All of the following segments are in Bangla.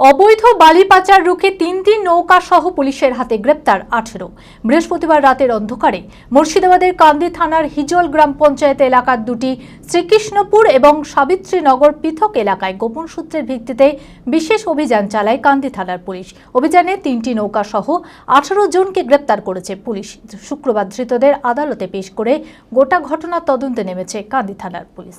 অবৈধ বালি পাচার রুখে তিনটি নৌকা সহ পুলিশের হাতে গ্রেপ্তার আঠেরো। বৃহস্পতিবার রাতের অন্ধকারে মুর্শিদাবাদের কান্দি থানার হিজল গ্রাম পঞ্চায়েত এলাকার দুটি শ্রীকৃষ্ণপুর এবং সাবিত্রীনগর পৃথক এলাকায় গোপন সূত্রের ভিত্তিতে বিশেষ অভিযান চালায় কান্দি থানার পুলিশ। অভিযানে তিনটি নৌকা সহ আঠারো জনকে গ্রেপ্তার করেছে পুলিশ। শুক্রবার ধৃতদের আদালতে পেশ করে গোটা ঘটনা তদন্তে নেমেছে কান্দি থানার পুলিশ।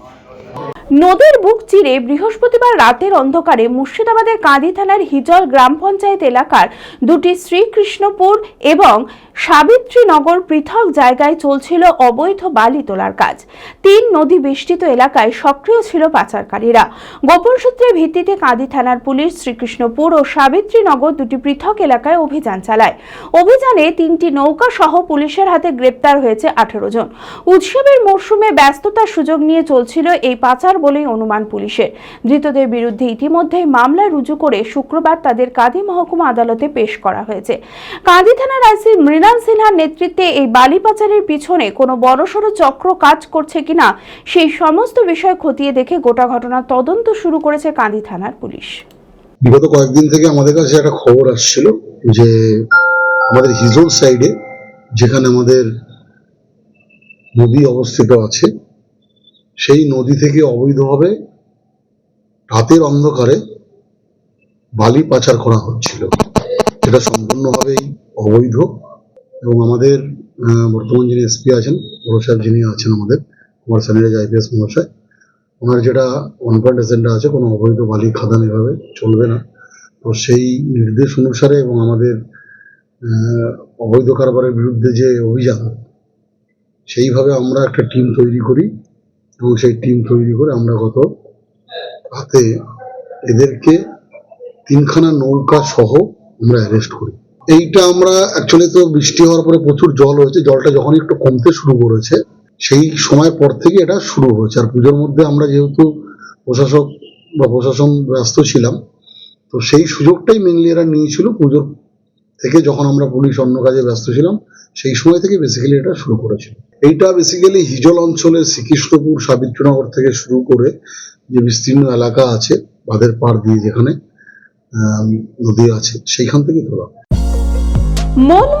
নদীর বুক চিরে বৃহস্পতিবার রাতের অন্ধকারে মুর্শিদাবাদের কাঁদি থানার হিজল গ্রাম পঞ্চায়েত এলাকার দুটি শ্রীকৃষ্ণপুর এবং সাবিত্রীনগর পৃথক জায়গায় চলছিল অবৈধ বালি তোলার কাজ। তিন নদী বেষ্টিত এলাকায় সক্রিয় ছিল পাচারকারীরা। গোপন সূত্রের ভিত্তিতে কাঁদি থানার পুলিশ শ্রীকৃষ্ণপুর ও সাবিত্রীনগর দুটি পৃথক এলাকায় অভিযান চালায়। অভিযানে তিনটি নৌকা সহ পুলিশের হাতে গ্রেপ্তার হয়েছে আঠেরো জন। উৎসবের মরশুমে ব্যস্ততার সুযোগ নিয়ে চলছিল এই পাচার বলেই অনুমান পুলিশের। ধৃতদের বিরুদ্ধে ইতিমধ্যেই মামলা রুজু করে শুক্রবার তাদের কাঁদি মহকুমা আদালতে পেশ করা হয়েছে। কাঁদি থানার আইসি মৃণাল সিনহার নেতৃত্বে এই বালি পাচারের পিছনে কোনো বড়সড় চক্র কাজ করছে কিনা সেই সমস্ত বিষয় খতিয়ে দেখে গোটা ঘটনার তদন্ত শুরু করেছে কাঁদি থানার পুলিশ। বিগত কয়েকদিন থেকে আমাদের কাছে একটা খবর আসছিল যে আমাদের হিজল সাইডে যেখানে আমাদের নদী অবস্থিত আছে সেই নদী থেকে অবৈধভাবে রাতের অন্ধকারে বালি পাচার করা হচ্ছিল। এটা সম্পূর্ণভাবেই অবৈধ এবং আমাদের বর্তমান যিনি এসপি আছেন বড় সাহেব যিনি আছেন আমাদের, কুমার সানিরাজ আইপিএস মহাশয়, ওনার যেটা ওয়ান এজেন্ডা আছে, কোনো অবৈধ বালি খাদান এভাবে চলবে না। তো সেই নির্দেশ অনুসারে এবং আমাদের অবৈধ কারবারের বিরুদ্ধে যে অভিযান, সেইভাবে আমরা একটা টিম তৈরি করি। এবং সেই টিম তৈরি করে আমরা গত রাতে এদেরকে তিনখানা নৌকা সহ আমরা অ্যারেস্ট করি। এইটা আমরা অ্যাকচুয়ালি তো বৃষ্টি হওয়ার পরে প্রচুর জল হয়েছে, জলটা যখন একটু কমতে শুরু করেছে, সেই সময় পর থেকে এটা শুরু হয়েছে। আর পুজোর মধ্যে আমরা যেহেতু প্রশাসক বা প্রশাসন ব্যস্ত ছিলাম, তো সেই সুযোগটাই মেনলি এরা নিয়েছিল পুজোর থেকে যখন আমরা পুলিশ অন্য কাজে ব্যস্ত ছিলাম, সেই সময় থেকে বেসিক্যালি এটা শুরু করেছিল। এইটা বেসিক্যালি হিজল অঞ্চলের শ্রীকৃষ্ণপুর, সাবিত্রনগর থেকে শুরু করে যে বিস্তীর্ণ এলাকা আছে, বাঁধের পাড় দিয়ে যেখানে নদী আছে, সেইখান থেকে তোলা। মনমোহিনী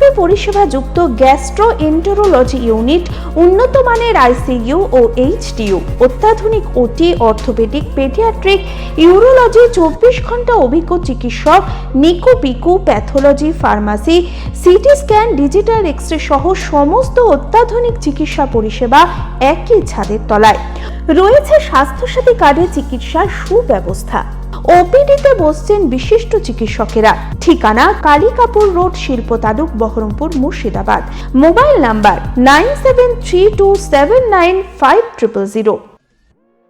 পরিষেবা যুক্ত গ্যাস্ট্রো এন্টোরোলজি ইউনিট উন্নত মানের আইসিইউ ও এইচডিইউ অত্যাধুনিক ওটি, অর্থোপেডিক, পেডিয়াট্রিক, ইউরোলজি, চব্বিশ ঘণ্টা অভিজ্ঞ চিকিৎসক, NICU PICU, pathology, pharmacy, CT scan, digital X ray সহ সমস্ত অত্যাধুনিক চিকিৎসা পরিষেবা একই ছাদের তলায়। রয়েছে স্বাস্থ্যসাথী কার্ডে চিকিৎসার সুব্যবস্থা। ওপিডিতে বসছেন বিশিষ্ট চিকিৎসকেরা। ঠিকানা কালিকাপুর রোড, শিল্প তালুক, Baharampur, Murshidabad. Mobile number nine seven three two seven nine five triple zero.